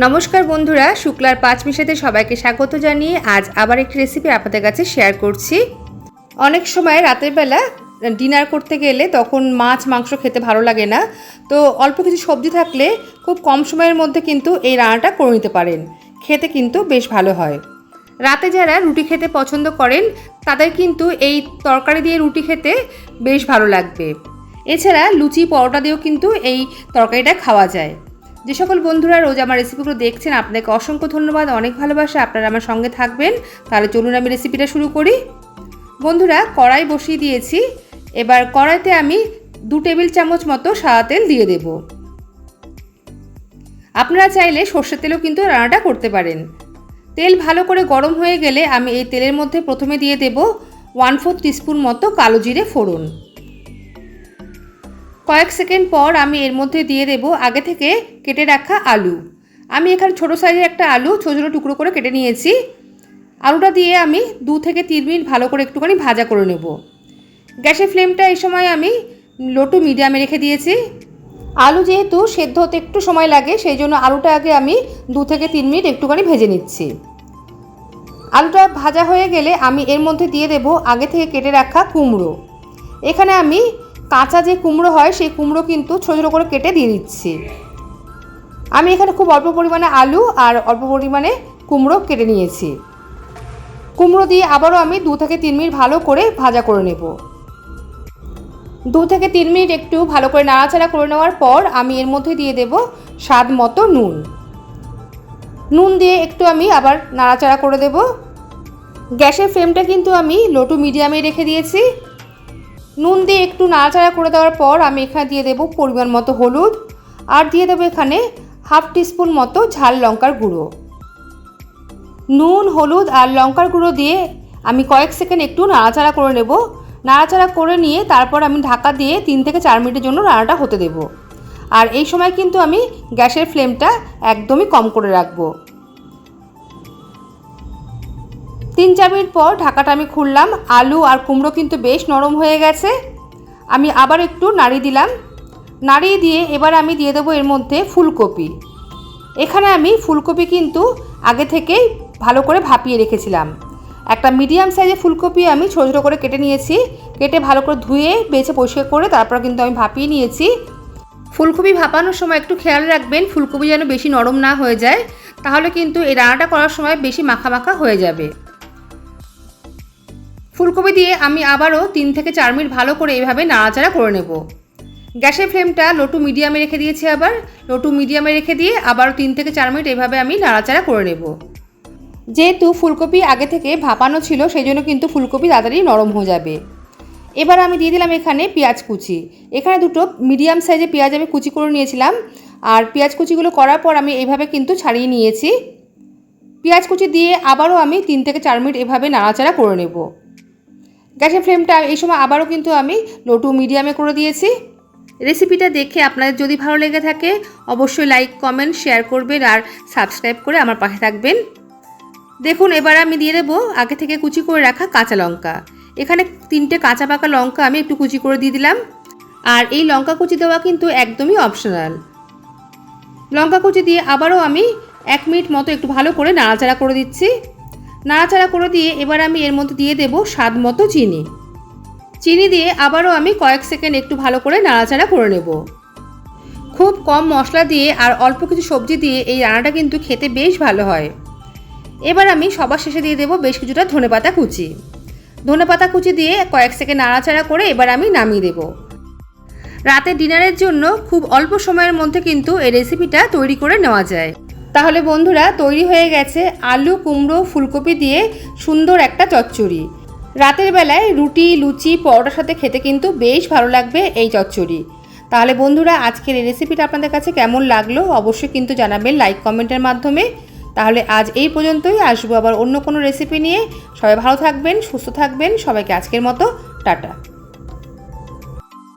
নমস্কার বন্ধুরা, শুক্লার পাঁচ মিশাতে সবাইকে স্বাগত জানিয়ে আজ আবার একটি রেসিপি আপনাদের কাছে শেয়ার করছি। অনেক সময় রাতের বেলা ডিনার করতে গেলে তখন মাছ, মাংস খেতে ভালো লাগে না। তো অল্প কিছু সবজি থাকলে খুব কম সময়ের মধ্যে কিন্তু এই রান্নাটা করে নিতে পারেন। খেতে কিন্তু বেশ ভালো হয়। রাতে যারা রুটি খেতে পছন্দ করেন, তাদের কিন্তু এই তরকারি দিয়ে রুটি খেতে বেশ ভালো লাগবে। এছাড়া লুচি, পরোটা দিয়েও কিন্তু এই তরকারিটা খাওয়া যায়। যে সকল বন্ধুরা রোজ আমার রেসিপিগুলো দেখছেন, আপনাকে অসংখ্য ধন্যবাদ, অনেক ভালোবাসা। আপনারা আমার সঙ্গে থাকবেন। তাহলে চলুন আমি রেসিপিটা শুরু করি। বন্ধুরা, কড়াই বসিয়ে দিয়েছি। এবার কড়াইতে আমি দু টেবিল চামচ মতো সাদা তেল দিয়ে দেব। আপনারা চাইলে সর্ষের তেলও কিন্তু রান্নাটা করতে পারেন। তেল ভালো করে গরম হয়ে গেলে আমি এই তেলের মধ্যে প্রথমে দিয়ে দেব ওয়ান ফোর টিস্পুন মতো কালো জিরে ফোড়ন। কয়েক সেকেন্ড পর আমি এর মধ্যে দিয়ে দেব আগে থেকে কেটে রাখা আলু। আমি এখানে ছোটো সাইজের একটা আলু ছোটো ছোটো টুকরো করে কেটে নিয়েছি। আলুটা দিয়ে আমি দু থেকে তিন মিনিট ভালো করে একটুখানি ভাজা করে নেব। গ্যাসের ফ্লেমটা এই সময় আমি লো টু মিডিয়ামে রেখে দিয়েছি। আলু যেহেতু সেদ্ধ হতে একটু সময় লাগে, সেই জন্য আলুটা আগে আমি দু থেকে তিন মিনিট একটুখানি ভেজে নিচ্ছি। আলুটা ভাজা হয়ে গেলে আমি এর মধ্যে দিয়ে দেব আগে থেকে কেটে রাখা কুমড়ো। এখানে আমি কাঁচা যে কুমড়ো হয়, সেই কুমড়ো কিন্তু ছোটো ছোটো করে কেটে দিয়ে দিচ্ছি। আমি এখানে খুব অল্প পরিমাণে আলু আর অল্প পরিমাণে কুমড়ো কেটে নিয়েছি। কুমড়ো দিয়ে আবারও আমি দু থেকে তিন মিনিট ভালো করে ভাজা করে নেব। দু থেকে তিন মিনিট একটু ভালো করে নাড়াচাড়া করে নেওয়ার পর আমি এর মধ্যে দিয়ে দেব স্বাদ মতো নুন। নুন দিয়ে একটু আমি আবার নাড়াচাড়া করে দেব। গ্যাসের ফ্লেমটা কিন্তু আমি লো টু মিডিয়ামে রেখে দিয়েছি। নুন দিয়ে একটু নাড়াচাড়া করে দেওয়ার পর আমি এখানে দিয়ে দেবো পরিমাণ মতো হলুদ। আর দিয়ে দেবো এখানে হাফ টিস্পুন মতো ঝাল লঙ্কার গুঁড়ো। নুন, হলুদ আর লঙ্কার গুঁড়ো দিয়ে আমি কয়েক সেকেন্ড একটু নাড়াচাড়া করে নেব। নাড়াচাড়া করে নিয়ে তারপর আমি ঢাকা দিয়ে তিন থেকে চার মিনিটের জন্য রান্নাটা হতে দেব। আর এই সময় কিন্তু আমি গ্যাসের ফ্লেমটা একদমই কম করে রাখব। তিন চার মিনিট পর ঢাকাটা আমি খুললাম। আলু আর কুমড়ো কিন্তু বেশ নরম হয়ে গেছে। আমি আবার একটু নাড়িয়ে দিলাম। নাড়িয়ে দিয়ে এবার আমি দিয়ে দেবো এর মধ্যে ফুলকপি। এখানে আমি ফুলকপি কিন্তু আগে থেকেই ভালো করে ভাপিয়ে রেখেছিলাম। একটা মিডিয়াম সাইজের ফুলকপি আমি ছোটো ছোটো করে কেটে নিয়েছি। কেটে ভালো করে ধুয়ে, বেছে পরিষ্কার করে তারপর কিন্তু আমি ভাপিয়ে নিয়েছি। ফুলকপি ভাপানোর সময় একটু খেয়াল রাখবেন, ফুলকপি যেন বেশি নরম না হয়ে যায়। তাহলে কিন্তু এই রান্নাটা করার সময় বেশি মাখা মাখা হয়ে যাবে। ফুলকপি দিয়ে আমি আবারও তিন থেকে চার মিনিট ভালো করে এইভাবে নাড়াচাড়া করে নেব। গ্যাসের ফ্লেমটা লো টু মিডিয়ামে রেখে দিয়েছি আবার। লো টু মিডিয়ামে রেখে দিয়ে আবারও তিন থেকে চার মিনিট এভাবে আমি নাড়াচাড়া করে নেব। যেহেতু ফুলকপি আগে থেকে ভাপানো ছিল, সেই জন্য কিন্তু ফুলকপি তাড়াতাড়ি নরম হয়ে যাবে। এবার আমি দিয়ে দিলাম এখানে পেঁয়াজ কুচি। এখানে দুটো মিডিয়াম সাইজে পেঁয়াজ আমি কুচি করে নিয়েছিলাম। আর পেঁয়াজ কুচিগুলো করার পর আমি এইভাবে কিন্তু ছাড়িয়ে নিয়েছি। পেঁয়াজ কুচি দিয়ে আবারও আমি তিন থেকে চার মিনিট এভাবে নাড়াচাড়া করে নেব। গ্যাসের ফ্লেমটা এই সময় আবারও কিন্তু আমি লো টু মিডিয়ামে করে দিয়েছি। রেসিপিটা দেখে আপনাদের যদি ভালো লেগে থাকে, অবশ্যই লাইক কমেন্ট শেয়ার করবেন আর সাবস্ক্রাইব করে আমার পাশে থাকবেন। দেখুন, এবার আমি দিয়ে দেবো আগে থেকে কুচি করে রাখা কাঁচা লঙ্কা। এখানে তিনটে কাঁচা পাকা লঙ্কা আমি একটু কুচি করে দিয়ে দিলাম। আর এই লঙ্কা কুচি দেওয়া কিন্তু একদমই অপশনাল লঙ্কা কুচি দিয়ে আবারও আমি এক মিনিট মতো একটু ভালো করে নাড়াচাড়া করে দিচ্ছি। নাড়াচাড়া করে দিয়ে এবার আমি এর মধ্যে দিয়ে দেবো স্বাদ মতো চিনি। চিনি দিয়ে আবারও আমি কয়েক সেকেন্ড একটু ভালো করে নাড়াচাড়া করে নেব। খুব কম মশলা দিয়ে আর অল্প কিছু সবজি দিয়ে এই রান্নাটা কিন্তু খেতে বেশ ভালো হয়। এবার আমি সবার শেষে দিয়ে দেবো বেশ কিছুটা ধনেপাতা কুচি। ধনেপাতা কুচি দিয়ে কয়েক সেকেন্ড নাড়াচাড়া করে এবার আমি নামিয়ে দেব। রাতে ডিনারের জন্য খুব অল্প সময়ের মধ্যে কিন্তু এই রেসিপিটা তৈরি করে নেওয়া যায়। তাহলে বন্ধুরা তৈরি হয়ে গেছে আলু, কুমড়ো, ফুলকপি দিয়ে সুন্দর একটা চচ্চড়ি। রাতের বেলায় রুটি, লুচি, পরোটার সাথে খেতে কিন্তু বেশ ভালো লাগবে এই চচ্চড়ি। তাহলে বন্ধুরা আজকের এই রেসিপিটা আপনাদের কাছে কেমন লাগল অবশ্যই কিন্তু জানাবেন লাইক কমেন্টের মাধ্যমে। তাহলে আজ এই পর্যন্তই, আসব আবার অন্য কোনো রেসিপি নিয়ে। সবাই ভালো থাকবেন, সুস্থ থাকবেন, সবাইকে আজকের মতো, টাটা।